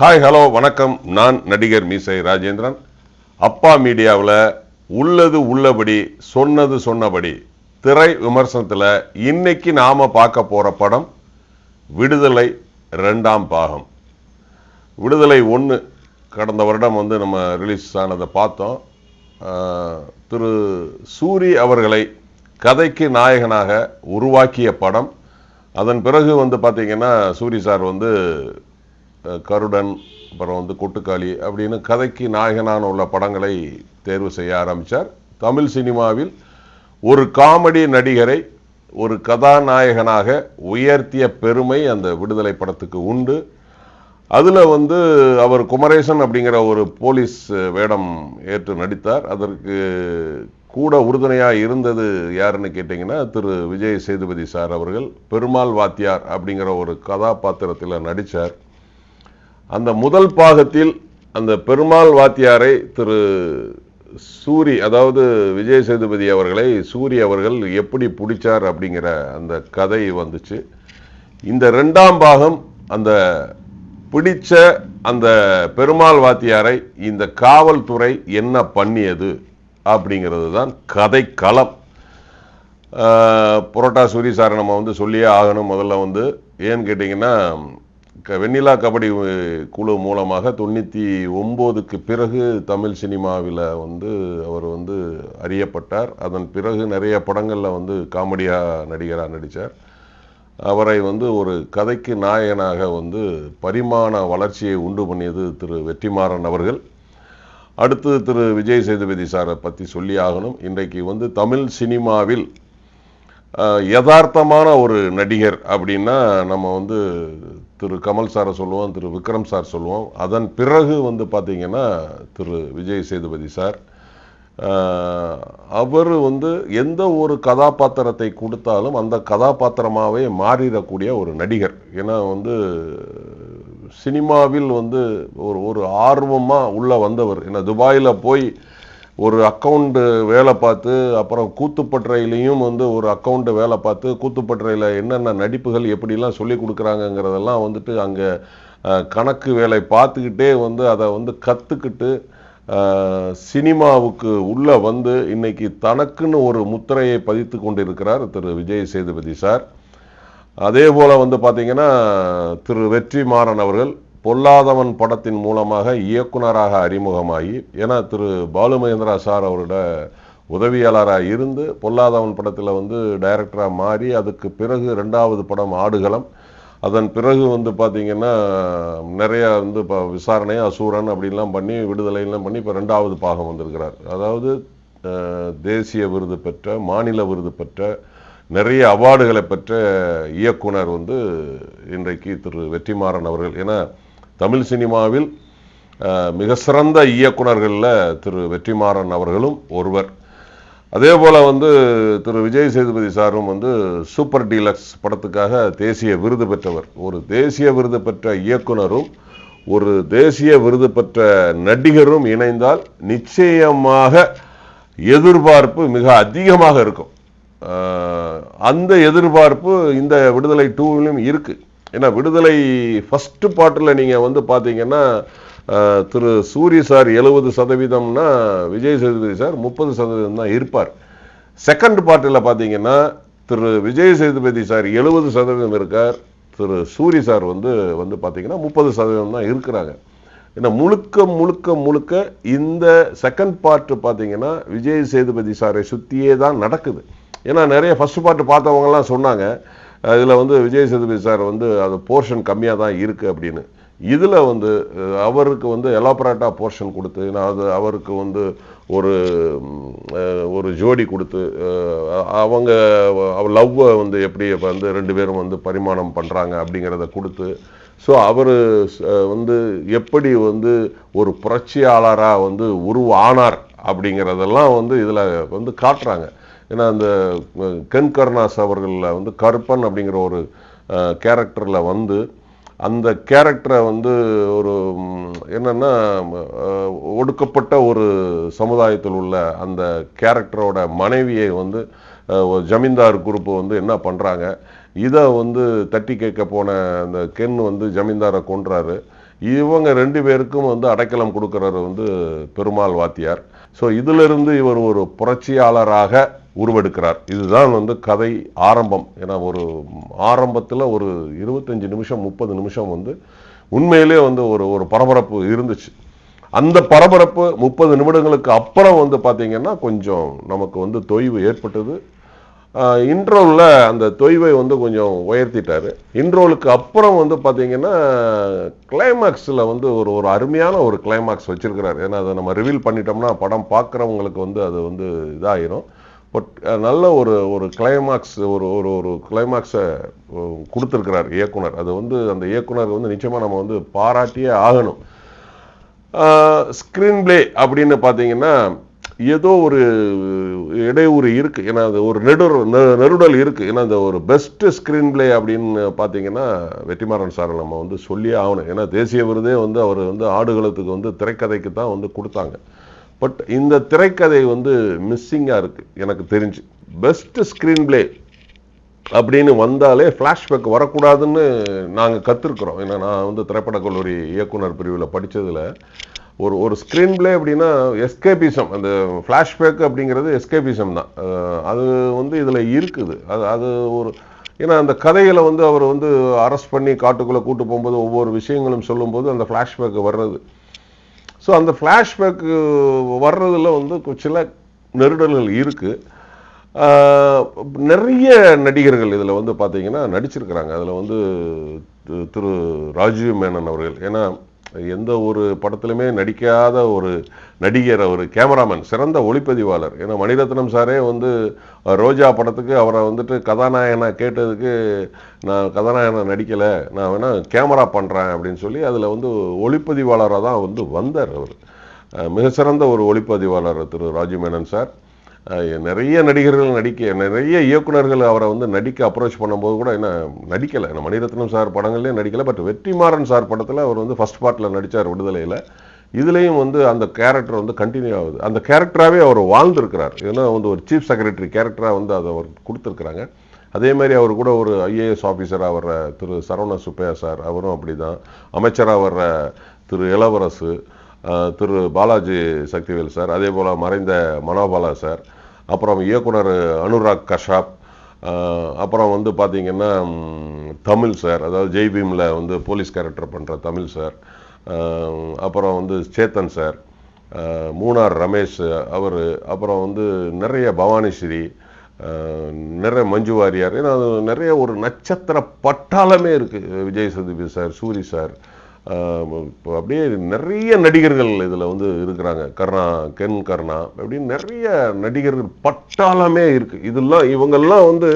Hi hello வணக்கம். நான் நடிகர் மீசை ராஜேந்திரன். அப்பா மீடியாவில் உள்ளது உள்ளபடி சொன்னது சொன்னபடி திரை விமர்சனத்தில் இன்னைக்கு நாம் பார்க்க போகிற படம் விடுதலை ரெண்டாம் பாகம். விடுதலை ஒன்று கடந்த வருடம் வந்து நம்ம ரிலீஸ் ஆனதை பார்த்தோம். திரு சூரி அவர்களை கதைக்கு நாயகனாக உருவாக்கிய படம். அதன் பிறகு வந்து பார்த்தீங்கன்னா சூரி சார் வந்து கருடன் அப்புறம் வந்து கொட்டுக்காளி அப்படின்னு கதைக்கு நாயகனான உள்ள படங்களை தேர்வு செய்ய ஆரம்பித்தார் தமிழ் சினிமாவில் ஒரு காமெடி நடிகரை ஒரு கதாநாயகனாக உயர்த்திய பெருமை அந்த விடுதலை படத்துக்கு உண்டு. அதில் வந்து அவர் குமரேசன் அப்படிங்கிற ஒரு போலீஸ் வேடம் ஏற்று நடித்தார். அதற்கு கூட உறுதுணையாக இருந்தது யாருன்னு கேட்டிங்கன்னா திரு. விஜய் சேதுபதி சார் அவர்கள். பெருமாள் வாத்தியார் அப்படிங்கிற ஒரு கதாபாத்திரத்தில் நடித்தார் அந்த முதல் பாகத்தில் அந்த பெருமாள் வாத்தியாரை திரு சூரி அதாவது விஜய் சேதுபதி அவர்களை சூரி அவர்கள் எப்படி பிடிச்சார் அப்படிங்கிற அந்த கதை வந்துச்சு. இந்த ரெண்டாம் பாகம் அந்த பிடிச்ச அந்த பெருமாள் வாத்தியாரை இந்த காவல்துறை என்ன பண்ணியது அப்படிங்கிறது தான் கதை களம் புரோட்டா சூரி சார் நம்ம வந்து சொல்லியே ஆகணும் முதல்ல வந்து. ஏன்னு கேட்டிங்கன்னா க- வெண்ணிலா கபடி குழு மூலமாக தொண்ணூற்றி ஒம்போதுக்கு பிறகு தமிழ் சினிமாவில் வந்து அவர் வந்து அறியப்பட்டார். அதன் பிறகு நிறைய படங்களில் வந்து காமெடியாக நடிகராக நடித்தார் அவரை வந்து ஒரு கதைக்கு நாயகனாக வந்து பரிமாண வளர்ச்சியை உண்டு பண்ணியது திரு வெற்றிமாறன் அவர்கள். அடுத்து திரு விஜய் சேதுபதி சாரை பற்றி சொல்லி ஆகணும். இன்றைக்கு வந்து தமிழ் சினிமாவில் யதார்த்தமான ஒரு நடிகர் அப்படின்னா நம்ம வந்து திரு கமல் சாரை சொல்லுவோம் திரு விக்ரம் சார் சொல்லுவோம். அதன் பிறகு வந்து பார்த்தீங்கன்னா திரு விஜய் சேதுபதி சார் அவர் வந்து எந்த ஒரு கதாபாத்திரத்தை கொடுத்தாலும் அந்த கதாபாத்திரமாகவே மாறிடக்கூடிய ஒரு நடிகர். ஏன்னா வந்து சினிமாவில் வந்து ஒரு ஒரு ஆர்வமாக உள்ளே வந்தவர். ஏன்னா துபாயில் போய் ஒரு அக்கௌண்டு வேலை பார்த்து அப்புறம் கூத்துப்பட்டறையிலையும் வந்து ஒரு அக்கௌண்ட்டு வேலை பார்த்து கூத்துப்பட்டறையில் என்னென்ன நடிப்புகள் எப்படிலாம் சொல்லி கொடுக்குறாங்கங்கிறதெல்லாம் வந்துட்டு அங்கே கணக்கு வேலை பார்த்துக்கிட்டே வந்து அதை வந்து கற்றுக்கிட்டு சினிமாவுக்கு உள்ளே வந்து இன்னைக்கு தனக்குன்னு ஒரு முத்திரையை பதித்து கொண்டிருக்கிறார் திரு. விஜய் சேதுபதி சார். அதே போல் வந்து பார்த்தீங்கன்னா திரு. வெற்றி மாறன் அவர்கள் பொல்லாதவன் படத்தின் மூலமாக இயக்குனராக அறிமுகமாகி ஏன்னா திரு பாலு மகேந்திரா சார் அவரோட உதவியாளராக இருந்து பொல்லாதவன் படத்தில் வந்து டைரக்டராக மாறி அதுக்கு பிறகு ரெண்டாவது படம் ஆடுகளம். அதன் பிறகு வந்து பார்த்தீங்கன்னா நிறைய வந்து இப்போ விசாரணை அசூரன் அப்படின்லாம் பண்ணி விடுதலைலாம் பண்ணி இப்போ ரெண்டாவது பாகம் வந்திருக்கிறார். அதாவது தேசிய விருது பெற்ற மாநில விருது பெற்ற நிறைய அவார்டுகளை பெற்ற இயக்குனர் வந்து இன்றைக்கு திரு வெற்றிமாறன் அவர்கள். ஏன்னா தமிழ் சினிமாவில் மிக சிறந்த இயக்குனர்களில் திரு வெற்றிமாறன் அவர்களும் ஒருவர். அதே போல் வந்து திரு விஜய் சேதுபதி சாரும் வந்து சூப்பர் டீலக்ஸ் படத்துக்காக தேசிய விருது பெற்றவர். ஒரு தேசிய விருது பெற்ற இயக்குனரும் ஒரு தேசிய விருது பெற்ற நடிகரும் இணைந்தால் நிச்சயமாக எதிர்பார்ப்பு மிக அதிகமாக இருக்கும். அந்த எதிர்பார்ப்பு இந்த விடுதலை டூவிலும் இருக்குது ஏன்னா விடுதலை ஃபர்ஸ்ட் பாட்டில் நீங்கள் வந்து பார்த்தீங்கன்னா திரு சூரி சார் எழுபது சதவீதம்னா விஜய் சேதுபதி சார் முப்பது சதவீதம் தான் இருப்பார். செகண்ட் பாட்டில் பார்த்தீங்கன்னா திரு விஜய் சேதுபதி சார் எழுபது சதவீதம் இருக்கார். திரு சூரி சார் வந்து வந்து பார்த்தீங்கன்னா முப்பது சதவீதம் தான் இருக்கிறாங்க. ஏன்னா முழுக்க முழுக்க முழுக்க இந்த செகண்ட் பார்ட் பார்த்தீங்கன்னா விஜய் சேதுபதி சாரை சுற்றியே தான் நடக்குது. ஏன்னா நிறைய ஃபர்ஸ்ட் பார்ட் பார்த்தவங்கலாம் சொன்னாங்க இதில் வந்து விஜய் சேதுபதி சார் வந்து அது போர்ஷன் கம்மியாக தான் இருக்குது அப்படின்னு. இதில் வந்து அவருக்கு வந்து எலாபரேட்டாக போர்ஷன் கொடுத்து நான் அது அவருக்கு வந்து ஒரு ஒரு ஜோடி கொடுத்து அவங்க லவ்வை வந்து எப்படி வந்து ரெண்டு பேரும் வந்து பரிமாணம் பண்ணுறாங்க அப்படிங்கிறத கொடுத்து ஸோ அவர் வந்து எப்படி வந்து ஒரு புரட்சியாளராக வந்து உருவானார் அப்படிங்கிறதெல்லாம் வந்து இதில் வந்து காட்டுறாங்க. ஏன்னா அந்த அஹ், கென் கருணாஸ் அவர்களில் வந்து கருப்பன் அப்படிங்கிற ஒரு கேரக்டரில் வந்து அந்த கேரக்டரை வந்து ஒரு என்னென்னா ஒடுக்கப்பட்ட ஒரு சமுதாயத்தில் உள்ள அந்த கேரக்டரோட மனைவியை வந்து ஜமீன்தார் குரூப்பு வந்து என்ன பண்ணுறாங்க இதை வந்து தட்டி கேட்க போன அந்த கென் வந்து ஜமீன்தாரை கொன்றாரு. இவங்க ரெண்டு பேருக்கும் வந்து அடைக்கலம் கொடுக்குறவர் வந்து பெருமாள் வாத்தியார். ஸோ இதிலிருந்து இவர் ஒரு புரட்சியாளராக உருவெடுக்கிறார். இதுதான் வந்து கதை ஆரம்பம். ஏன்னா ஒரு ஆரம்பத்தில் ஒரு இருபத்தஞ்சு நிமிஷம் முப்பது நிமிஷம் வந்து உண்மையிலே வந்து ஒரு ஒரு பரபரப்பு இருந்துச்சு. அந்த பரபரப்பு முப்பது நிமிடங்களுக்கு அப்புறம் வந்து பார்த்தீங்கன்னா கொஞ்சம் நமக்கு வந்து தொய்வு ஏற்பட்டது. இன்ட்ரோவில் அந்த தொய்வை வந்து கொஞ்சம் உயர்த்திட்டார். இன்ட்ரோலுக்கு அப்புறம் வந்து பார்த்தீங்கன்னா கிளைமேக்ஸில் வந்து ஒரு ஒரு அருமையான ஒரு கிளைமாக்ஸ் வச்சிருக்கிறாரு. ஏன்னா அதை நம்ம ரிவீல் பண்ணிட்டோம்னா படம் பார்க்குறவங்களுக்கு வந்து அது வந்து இதாயிரும். பட் uh, நல்ல ஒரு ஒரு கிளைமாக்ஸ் ஒரு ஒரு ஒரு கிளைமாக்ஸை கொடுத்துருக்கிறார் இயக்குனர். அது வந்து அந்த இயக்குனர் வந்து நிச்சயமாக நம்ம வந்து பாராட்டியே ஆகணும். ஸ்க்ரீன் பிளே அப்படின்னு பார்த்தீங்கன்னா ஏதோ ஒரு இடையூறு இருக்கு. ஏன்னா அது ஒரு நெடுர் நெருடல் இருக்கு. ஏன்னா அந்த ஒரு பெஸ்ட் ஸ்க்ரீன் பிளே அப்படின்னு பார்த்தீங்கன்னா வெற்றிமாறன் சார் நம்ம வந்து சொல்லியே ஆகணும். ஏன்னா தேசிய விருதே வந்து அவர் வந்து ஆடுகளத்துக்கு வந்து திரைக்கதைக்கு தான் வந்து கொடுத்தாங்க. பட் இந்த திரைக்கதை வந்து மிஸ்ஸிங்காக இருக்குது எனக்கு தெரிஞ்சு. பெஸ்ட் ஸ்க்ரீன் பிளே அப்படின்னு வந்தாலே ஃப்ளாஷ்பேக் வரக்கூடாதுன்னு நாங்கள் கற்றுருக்குறோம் ஏன்னா நான் வந்து திரைப்படக் கல்லூரி இயக்குனர் பிரிவில் படித்ததில் ஒரு ஒரு ஸ்க்ரீன் பிளே அப்படின்னா எஸ்கேபிசம் அந்த ஃப்ளாஷ்பேக் அப்படிங்கிறது எஸ்கேபிசம் தான். அது வந்து இதில் இருக்குது. அது அது ஒரு ஏன்னா அந்த கதைகளை வந்து அவர் வந்து அரெஸ்ட் பண்ணி காட்டுக்குள்ளே கூட்டு போகும்போது ஒவ்வொரு விஷயங்களும் சொல்லும்போது அந்த ஃப்ளாஷ்பேக் வர்றது. ஸோ அந்த ஃப்ளாஷ்பேக் uh, வர்றதில் வந்து சில நெருடல்கள் இருக்குது நிறைய நடிகர்கள் இதில் வந்து பார்த்தீங்கன்னா நடிச்சிருக்கிறாங்க. அதில் வந்து திரு ராஜீவ் மேனன் அவர்கள். ஏன்னா எந்த ஒரு படத்துலையுமே நடிக்காத ஒரு நடிகர் அவர் கேமராமேன் சிறந்த ஒளிப்பதிவாளர். ஏன்னா மணிரத்னம் சாரே வந்து ரோஜா படத்துக்கு அவரை வந்துட்டு கதாநாயகனாக கேட்டதுக்கு நான் கதாநாயகனா நடிக்கலை நான் வேணா கேமரா பண்ணுறேன் அப்படின்னு சொல்லி அதில் வந்து ஒளிப்பதிவாளராக தான் வந்து வந்தார் அவர். மிக சிறந்த ஒரு ஒளிப்பதிவாளர் திரு ராஜு மேனன் சார். நிறைய நடிகர்கள் நடிக்க நிறைய இயக்குனர்கள் அவரை வந்து நடிக்க அப்ரோச் பண்ணும்போது கூட என்ன நடிக்கலை. என்ன மணிரத்னம் சார் படங்கள்லேயே நடிக்கலை. பட் வெற்றிமாறன் சார் படத்தில் அவர் வந்து ஃபர்ஸ்ட் பார்ட்டில் நடித்தார் விடுதலையில். இதுலேயும் வந்து அந்த கேரக்டர் வந்து கண்டினியூ ஆகுது. அந்த கேரக்டராகவே அவர் வாழ்ந்துருக்கிறார். ஏன்னா வந்து ஒரு சீஃப் செக்ரட்டரி கேரக்டராக வந்து அதை அவர் கொடுத்துருக்குறாங்க. அதே மாதிரி அவர் கூட ஒரு ஐஏஎஸ் ஆஃபீஸராக வர்ற திரு சரவண சுப்பையா சார் அவரும் அப்படிதான். அமைச்சராக வர்ற திரு இளவரசு திரு பாலாஜி சக்திவேல் சார் அதே போல் மறைந்த மனோபாலா சார் அப்புறம் இயக்குனர் அனுராக் கஷாப் அப்புறம் வந்து பார்த்தீங்கன்னா தமிழ் சார் அதாவது ஜெய் பீமில் வந்து போலீஸ் கேரக்டர் பண்ணுற தமிழ் சார் அப்புறம் வந்து சேத்தன் சார் மூணார் ரமேஷ் அவர் அப்புறம் வந்து நிறைய பவானிஸ்ரீ நிறைய மஞ்சு வாரியார் ஏன்னா நிறைய ஒரு நட்சத்திர பட்டாளமே இருக்கு. விஜய் சதுபதி சார் சூரி சார் இப்போ அப்படியே நிறைய நடிகர்கள் இதில் வந்து இருக்கிறாங்க. கர்ணா கென் கர்ணா அப்படின்னு நிறைய நடிகர்கள் பட்டாளமே இருக்கு. இதெல்லாம் இவங்கெல்லாம் வந்து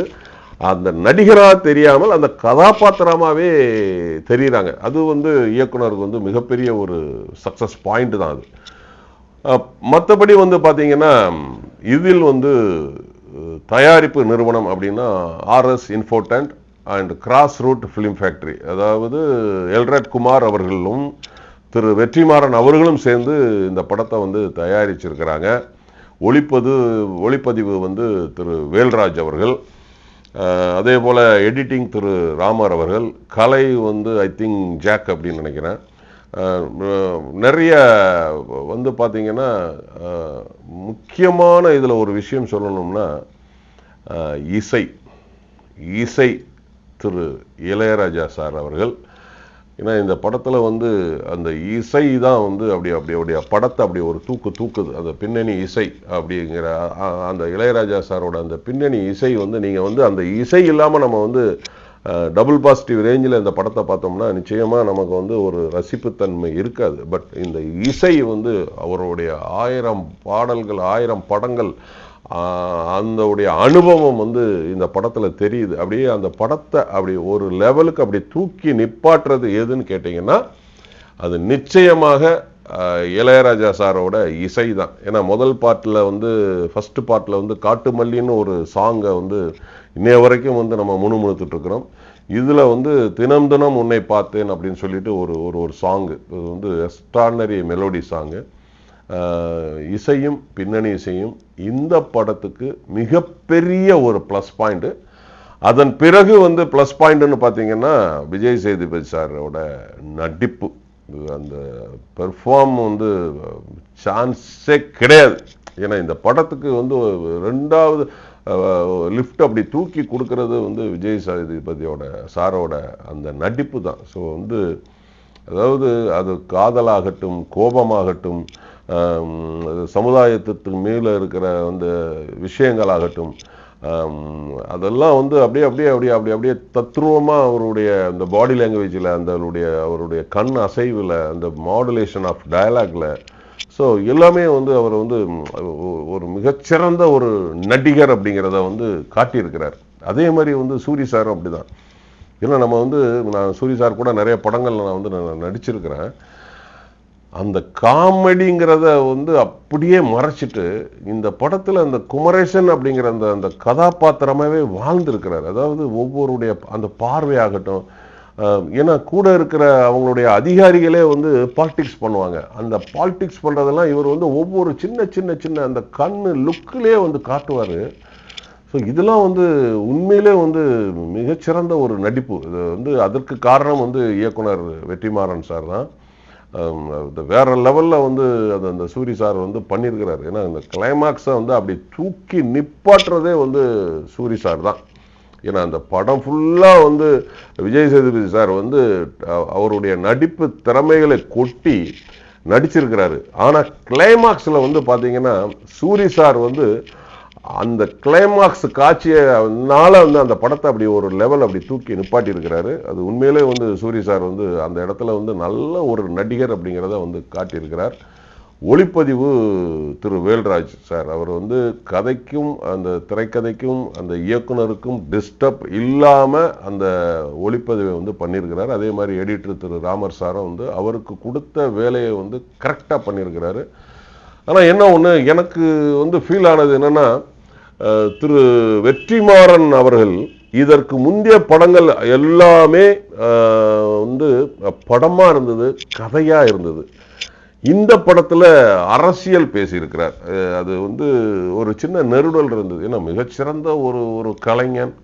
அந்த நடிகராக தெரியாமல் அந்த கதாபாத்திரமாகவே தெரியுறாங்க. அது வந்து இயக்குனருக்கு வந்து மிகப்பெரிய ஒரு சக்ஸஸ் பாயிண்ட் தான் அது. மற்றபடி வந்து பார்த்தீங்கன்னா இதில் வந்து தயாரிப்பு நிறுவனம் அப்படின்னா RS infotainment and Cross Route Film Factory அதாவது எல்ரட் குமார் அவர்களும் திரு வெற்றிமாறன் அவர்களும் சேர்ந்து இந்த படத்தை வந்து தயாரிச்சிருக்கிறாங்க. ஒளிப்பது ஒளிப்பதிவு வந்து திரு வேல்ராஜ் அவர்கள் அதே போல் எடிட்டிங் திரு ராமர் அவர்கள் கலை வந்து ஐ திங்க் ஜாக் அப்படின்னு நினைக்கிறேன். நிறைய வந்து பார்த்தீங்கன்னா முக்கியமான இதில் ஒரு விஷயம் சொல்லணும்னா இசை. இசை. திரு இளையராஜா சார் அவர்கள். ஏன்னா இந்த படத்தில் வந்து அந்த இசை தான் வந்து அப்படி அப்படி அப்படியே படத்தை அப்படி ஒரு தூக்கு தூக்குது. அந்த பின்னணி இசை அப்படிங்கிற அந்த இளையராஜா சாரோட அந்த பின்னணி இசை வந்து நீங்கள் வந்து அந்த இசை இல்லாமல் நம்ம வந்து டபுள் பாசிட்டிவ் ரேஞ்சில் இந்த படத்தை பார்த்தோம்னா நிச்சயமாக நமக்கு வந்து ஒரு ரசிப்புத்தன்மை இருக்காது. பட் இந்த இசை வந்து அவருடைய ஆயிரம் பாடல்கள் ஆயிரம் படங்கள் அந்த அந்தவுடைய அனுபவம் வந்து இந்த படத்தில் தெரியுது. அப்படியே அந்த படத்தை அப்படி ஒரு லெவலுக்கு அப்படி தூக்கி நிப்பாட்டுறது எதுன்னு கேட்டிங்கன்னா அது நிச்சயமாக இளையராஜா சாரோட இசை தான் ஏன்னா முதல் பாட்டில் வந்து ஃபர்ஸ்ட் பாட்டில் வந்து காட்டு மல்லின்னு ஒரு சாங்கை வந்து இன்னைய வரைக்கும் வந்து நம்ம முணுமுணுத்துட்டு இருக்கிறோம். இதில் வந்து தினம் தினம் உன்னை பார்த்தேன் அப்படின்னு சொல்லிட்டு ஒரு ஒரு ஒரு சாங்கு இது வந்து எக்ஸ்ட்ரானரி மெலோடி சாங்கு இசையும் பின்னணி இசையும் இந்த படத்துக்கு மிகப்பெரிய ஒரு ப்ளஸ் பாயிண்ட் அதன் பிறகு வந்து ப்ளஸ் பாயிண்ட்னு பார்த்தீங்கன்னா விஜய் சேதுபதி சாரோட நடிப்பு. அந்த பெர்ஃபார்ம் வந்து சான்ஸே கிடையாது. ஏன்னா இந்த படத்துக்கு வந்து ரெண்டாவது லிஃப்ட் அப்படி தூக்கி கொடுக்கறது வந்து விஜய் சேதுபதியோட சாரோட அந்த நடிப்பு தான். ஸோ வந்து அதாவது அது காதலாகட்டும் கோபமாகட்டும் ஆம், சமுதாயத்துக்கு மேலே இருக்கிற அந்த விஷயங்களாகட்டும் அதெல்லாம் வந்து அப்படியே அப்படியே அப்படியே அப்படியே அப்படியே தத்ரூபமாக அவருடைய அந்த பாடி லாங்குவேஜில் அந்த அவருடைய அவருடைய கண் அசைவில் அந்த மாடுலேஷன் ஆஃப் டயலாக்ல ஸோ எல்லாமே வந்து அவர் வந்து ஒரு மிகச்சிறந்த ஒரு நடிகர் அப்படிங்கிறத வந்து காட்டியிருக்கிறார். அதே மாதிரி வந்து சூரி சாரும் அப்படிதான். ஏன்னா நம்ம வந்து நான் சூரி சார் கூட நிறைய படங்களில் நான் வந்து நான் நடிச்சிருக்கிறேன். அந்த காமெடிங்கிறத வந்து அப்படியே மறைச்சிட்டு இந்த படத்தில் அந்த குமரேசன் அப்படிங்கிற அந்த அந்த கதாபாத்திரமாகவே வாழ்ந்திருக்கிறார். அதாவது ஒவ்வொருடைய அந்த பார்வையாகட்டும் ஏன்னா கூட இருக்கிற அவங்களுடைய அதிகாரிகளே வந்து பாலிடிக்ஸ் பண்ணுவாங்க. அந்த பாலிடிக்ஸ் பண்ணுறதெல்லாம் இவர் வந்து ஒவ்வொரு சின்ன சின்ன சின்ன அந்த கண் லுக்கிலே வந்து காட்டுவார். ஸோ இதெல்லாம் வந்து உண்மையிலே வந்து மிகச்சிறந்த ஒரு நடிப்பு. இது வந்து அதற்கு காரணம் வந்து இயக்குனர் வெற்றிமாறன் சார் தான். வேற லெவலில் வந்து அது அந்த சூரி சார் வந்து பண்ணியிருக்கிறாரு ஏன்னா இந்த கிளைமாக்ஸை வந்து அப்படி தூக்கி நிப்பாட்டுறதே வந்து சூரி சார் தான். ஏன்னா அந்த படம் ஃபுல்லாக வந்து விஜய் சேதுபதி சார் வந்து அவருடைய நடிப்பு திறமைகளை கொட்டி நடிச்சிருக்கிறாரு. ஆனால் கிளைமாக்ஸில் வந்து பார்த்தீங்கன்னா சூரி சார் வந்து அந்த கிளைமாக்ஸ் காட்சியினால வந்து அந்த படத்தை அப்படி ஒரு லெவல் அப்படி தூக்கி நிப்பாட்டி இருக்கிறாரு அது உண்மையிலே வந்து சூரிய சார் வந்து அந்த இடத்துல வந்து நல்ல ஒரு நடிகர் அப்படிங்கிறத வந்து காட்டியிருக்கிறார். ஒளிப்பதிவு திரு வேல்ராஜ் சார் அவர் வந்து கதைக்கும் அந்த திரைக்கதைக்கும் அந்த இயக்குனருக்கும் டிஸ்டர்ப் இல்லாமல் அந்த ஒளிப்பதிவை வந்து பண்ணியிருக்கிறார். அதே மாதிரி எடிட்டர் திரு ராமர் சாரும் வந்து அவருக்கு கொடுத்த வேலையை வந்து கரெக்டாக பண்ணியிருக்கிறாரு. ஆனால் என்ன ஒன்று எனக்கு வந்து ஃபீல் ஆனது என்னென்னா திரு வெற்றிமாறன் அவர்கள் இதற்கு முந்தைய படங்கள் எல்லாமே வந்து படமா இருந்தது கதையா இருந்தது. இந்த படத்துல அரசியல் பேசியிருக்கிறார். அது வந்து ஒரு சின்ன நெருடல் இருந்தது. ஏன்னா மிகச்சிறந்த ஒரு ஒரு கலைஞன்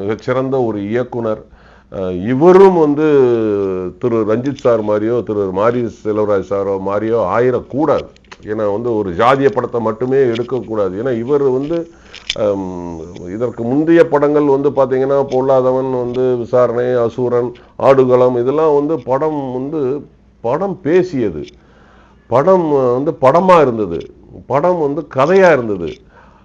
மிகச்சிறந்த ஒரு இயக்குனர். இவரும் வந்து திரு ரஞ்சித் சார் மாதிரியோ திரு மாரி செல்வராஜ் சாரோ மாதிரியோ ஆயிடக்கூடாது ஏன்னா வந்து ஒரு ஜாதிய படத்தை மட்டுமே எடுக்கக்கூடாது. ஏன்னா இவர் வந்து இதற்கு முந்தைய படங்கள் வந்து பார்த்தீங்கன்னா பொல்லாதவன் வந்து விசாரணை அசூரன் ஆடுகளம் இதெல்லாம் வந்து படம் வந்து படம் பேசியது. படம் வந்து படமா இருந்தது. படம் வந்து கதையா இருந்தது.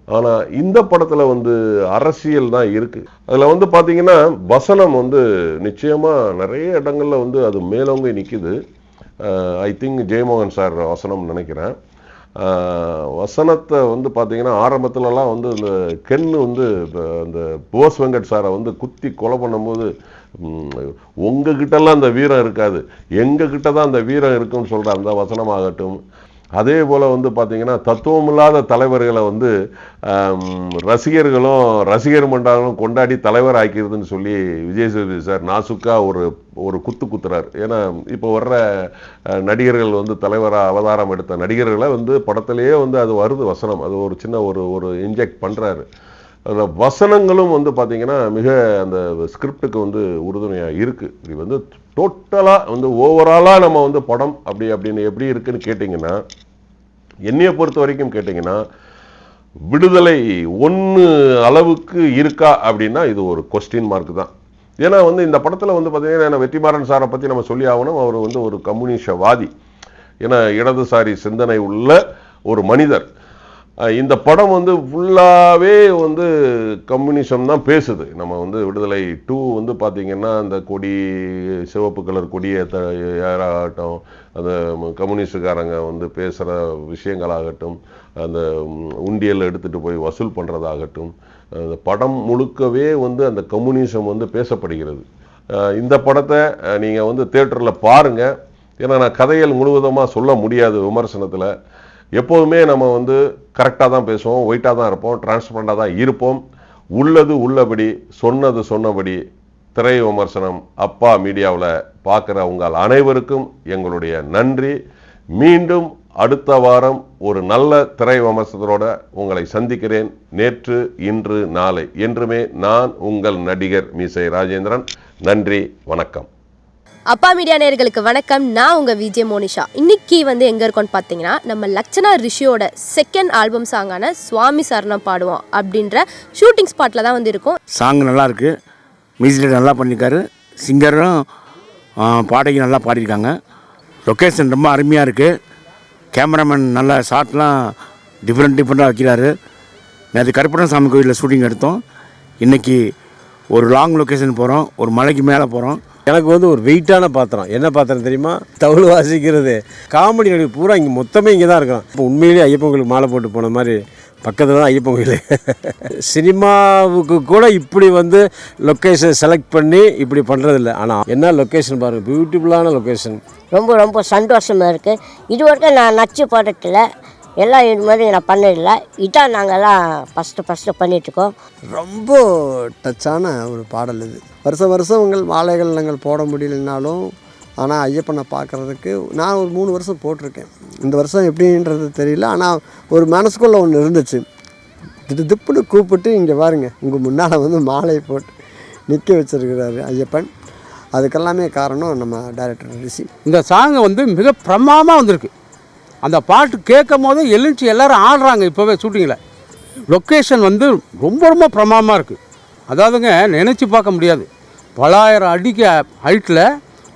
ஆனா இந்த படத்துல வந்து அரசியல் தான் இருக்கு. அதுல வந்து பாத்தீங்கன்னா வசனம் வந்து நிச்சயமா நிறைய இடங்கள்ல வந்து அது மேலோங்கி நிக்குது. Uh, I think Jeyamohan sir வசனம் நினைக்கிறேன். Uh, வசனத்தை வந்து பார்த்தீங்கன்னா ஆரம்பத்துலலாம் வந்து இந்த கென்னு வந்து அந்த போஸ் வெங்கட் சாரை வந்து குத்தி கொலை பண்ணும்போது உங்ககிட்டலாம் அந்த வீரம் இருக்காது. எங்ககிட்ட தான் அந்த வீரம் இருக்குன்னு சொல்ற அந்த வசனமாகட்டும் அதே போல் வந்து பார்த்தீங்கன்னா தத்துவம் இல்லாத தலைவர்களை வந்து ரசிகர்களும் ரசிகர் மன்றங்களும் கொண்டாடி தலைவர் ஆக்கிறதுன்னு சொல்லி விஜய் சேதுபதி சார் நாசுக்கா ஒரு ஒரு குத்து குத்துறார். ஏன்னா இப்போ வர்ற நடிகர்கள் வந்து தலைவராக அவதாரம் எடுத்த நடிகர்களை வந்து படத்திலேயே வந்து அது வருது வசனம். அது ஒரு சின்ன ஒரு ஒரு இன்ஜெக்ட் பண்ணுறாரு அந்த வசனங்களும் வந்து பார்த்தீங்கன்னா மிக அந்த ஸ்கிரிப்டுக்கு வந்து உறுதுணையா இருக்கு. இது வந்து டோட்டலா வந்து ஓவராலா நம்ம வந்து படம் அப்படி அப்படின்னு எப்படி இருக்குன்னு கேட்டிங்கன்னா என்னைய பொறுத்த வரைக்கும் கேட்டிங்கன்னா விடுதலை ஒன்று அளவுக்கு இருக்கா அப்படின்னா இது ஒரு கொஸ்டின் மார்க் தான். ஏன்னா வந்து இந்த படத்தில் வந்து பார்த்தீங்கன்னா வெற்றிமாறன் சாரை பற்றி நம்ம சொல்லி ஆகணும். அவர் வந்து ஒரு கம்யூனிஷவாதி ஏன்னா இடதுசாரி சிந்தனை உள்ள ஒரு மனிதர். இந்த படம் வந்து ஃபுல்லாகவே வந்து கம்யூனிசம் தான் பேசுது. நம்ம வந்து விடுதலை டூ வந்து பார்த்தீங்கன்னா அந்த கொடி சிவப்பு கலர் கொடியை த யாராகட்டும் அந்த கம்யூனிஸ்டுக்காரங்க வந்து பேசுகிற விஷயங்களாகட்டும் அந்த ம், உண்டியல் எடுத்துகிட்டு போய் வசூல் பண்ணுறதாகட்டும் அந்த படம் முழுக்கவே வந்து அந்த கம்யூனிசம் வந்து பேசப்படுகிறது. இந்த படத்தை நீங்கள் வந்து தேட்டரில் பாருங்கள் ஏன்னா நான் கதைகள் முழுவதுமாக சொல்ல முடியாது விமர்சனத்தில். எப்போதுமே நம்ம வந்து கரெக்டாக தான் பேசுவோம் ஒயிட்டாக தான் இருப்போம் டிரான்ஸ்பரண்டாக தான் இருப்போம். உள்ளது உள்ளபடி சொன்னது சொன்னபடி திரை விமர்சனம் அப்பா மீடியாவில் பார்க்குற உங்கள் அனைவருக்கும் எங்களுடைய நன்றி. மீண்டும் அடுத்த வாரம் ஒரு நல்ல திரை விமர்சனத்தோட உங்களை சந்திக்கிறேன். நேற்று இன்று நாளை என்றுமே நான் உங்கள் நடிகர் மீசை ராஜேந்திரன். நன்றி வணக்கம். அப்பா மீடியா நேர்களுக்கு வணக்கம். நான் உங்கள் விஜய் மோனிஷா. இன்னைக்கு வந்து எங்கே இருக்கோம்னு பார்த்தீங்கன்னா நம்ம லக்ஷனா ரிஷியோட செகண்ட் ஆல்பம் சாங்கான சுவாமி சரணம் பாடுவோம் அப்படின்ற ஷூட்டிங் ஸ்பாட்டில் தான் வந்து இருக்கும். சாங் நல்லா இருக்கு. மியூசிக் நல்லா பண்ணியிருக்காரு சிங்கரும் பாடகி நல்லா பாடியிருக்காங்க. லொக்கேஷன் ரொம்ப அருமையாக இருக்குது கேமராமேன் நல்லா ஷாட்லாம் டிஃப்ரெண்ட் டிஃப்ரெண்ட்டாக வைக்கிறாரு. நேற்று கருப்பண சாமி கோயிலில் ஷூட்டிங் எடுத்தோம். இன்றைக்கி ஒரு லாங் லொக்கேஷன் போகிறோம் ஒரு மலைக்கு மேலே போகிறோம் எனக்கு வந்து ஒரு வெயிட்டான பாத்திரம். என்ன பாத்திரம் தெரியுமா? தவுள் வாசிக்கிறது. காமெடி நடிகை பூரா இங்கே மொத்தமே இங்கே தான் இருக்கிறோம் இப்போ உண்மையிலேயே ஐயப்பன் கோயிலுக்கு மாலை போட்டு போன மாதிரி பக்கத்தில் தான் ஐயப்பன் கோயில். சினிமாவுக்கு கூட இப்படி வந்து லொக்கேஷன் செலக்ட் பண்ணி இப்படி பண்ணுறதில்ல ஆனால் என்ன லொக்கேஷன் பாருங்கள் பியூட்டிஃபுல்லான லொக்கேஷன் ரொம்ப ரொம்ப சந்தோஷமாக இருக்குது இது வரைக்கும் நான் நச்சு படத்தில் எல்லாம் இது மாதிரி நான் பண்ணதில்லை இதான் நாங்கள்லாம் ஃபஸ்ட்டு ஃபஸ்ட்டு பண்ணிகிட்ருக்கோம் ரொம்ப டச்சான ஒரு பாடல் இது. வருஷம் வருஷம் உங்கள் மாலைகள் நாங்கள் போட முடியலனாலும் ஆனால் ஐயப்பனை பார்க்குறதுக்கு நான் ஒரு மூணு வருஷம் போட்டிருக்கேன். இந்த வருஷம் எப்படின்றது தெரியல ஆனால் ஒரு மனசுக்குள்ளே ஒன்று இருந்துச்சு. திடு திப்புன்னு கூப்பிட்டு இங்கே பாருங்க உங்கள் முன்னால் வந்து மாலை போட்டு நிற்க வச்சிருக்கிறாரு ஐயப்பன். அதுக்கெல்லாமே காரணம் நம்ம டைரக்டர் ரிஷி. இந்த சாங் வந்து மிக பிரமாதமாக வந்திருக்கு. அந்த பாட்டு கேட்கும் போது எழுந்துச்சு எல்லாரும் ஆடுறாங்க இப்போவே ஷூட்டிங்கில் லொக்கேஷன் வந்து ரொம்ப ரொம்ப பிரமாதமாக இருக்குது அதாவதுங்க நினச்சி பார்க்க முடியாது. பலாயிரம் அடிக்க ஹைட்டில்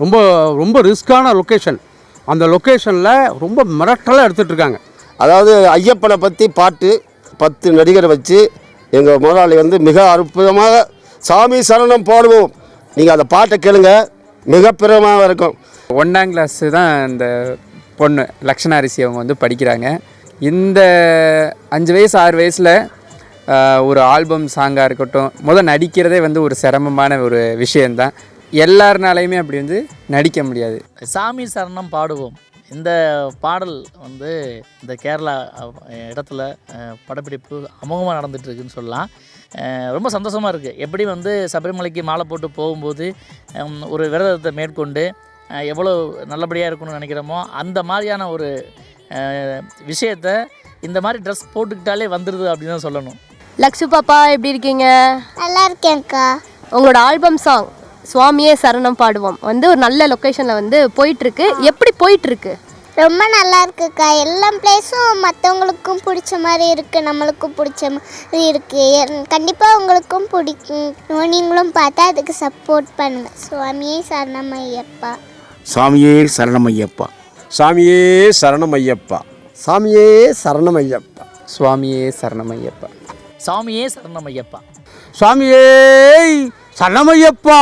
ரொம்ப ரொம்ப ரிஸ்க்கான லொக்கேஷன் அந்த லொக்கேஷனில் ரொம்ப மிரட்டலாக எடுத்துகிட்டு இருக்காங்க அதாவது ஐயப்பனை பற்றி பாட்டு பத்து நடிகரை வச்சு எங்கள் முதலாளி வந்து மிக அற்புதமாக சாமி சரணம் பாடுவோம். நீங்கள் அந்த பாட்டை கேளுங்க. மிக பிரமாக இருக்கும். ஒன்றாம் கிளாஸ் தான் இந்த பொண்ணு லக்ஷணா அரிசி அவங்க வந்து படிக்கிறாங்க. இந்த அஞ்சு வயசு ஆறு வயசில் ஒரு ஆல்பம் சாங்காக இருக்கட்டும் முதல் நடிக்கிறதே வந்து ஒரு சிரமமான ஒரு விஷயந்தான் எல்லாருனாலையுமே அப்படி வந்து நடிக்க முடியாது. சாமி சரணம் பாடுவோம். இந்த பாடல் வந்து இந்த கேரளா இடத்துல படப்பிடிப்பு அமோகமாக நடந்துகிட்ருக்குன்னு சொல்லலாம். ரொம்ப சந்தோஷமாக இருக்குது எப்படி வந்து சபரிமலைக்கு மாலை போட்டு போகும்போது ஒரு விரதத்தை மேற்கொண்டு எவ்வளோ நல்லபடியாக இருக்கணும்னு நினைக்கிறோமோ அந்த மாதிரியான ஒரு விஷயத்த இந்த மாதிரி ட்ரெஸ் போட்டுக்கிட்டாலே வந்துடுது அப்படின்னு தான் சொல்லணும். லக்ஷு பாப்பா எப்படி இருக்கீங்க? நல்லா இருக்கேன்க்கா உங்களோட ஆல்பம் சாங் சுவாமியே சரணம் பாடுவோம். வந்து ஒரு நல்ல லொக்கேஷனில் வந்து போயிட்டுருக்கு. எப்படி போயிட்டுருக்கு? ரொம்ப நல்லா இருக்குக்கா எல்லா பிளேஸும் மற்றவங்களுக்கும் பிடிச்ச மாதிரி இருக்குது நம்மளுக்கும் பிடிச்ச மாதிரி இருக்குது கண்டிப்பாக உங்களுக்கும் பிடிக்கும். நீங்களும் பார்த்தா அதுக்கு சப்போர்ட் பண்ணுங்கள் சுவாமியே சரணம் ஐயப்பா. சாமியே சரணம் ஐயப்பா சாமியே சரணம் ஐயப்பா சாமியே சரணம் ஐயப்பா சுவாமியே சரணமையப்பா. சாமியே சரணம் ஐயப்பா சுவாமியே சரணமையப்பா.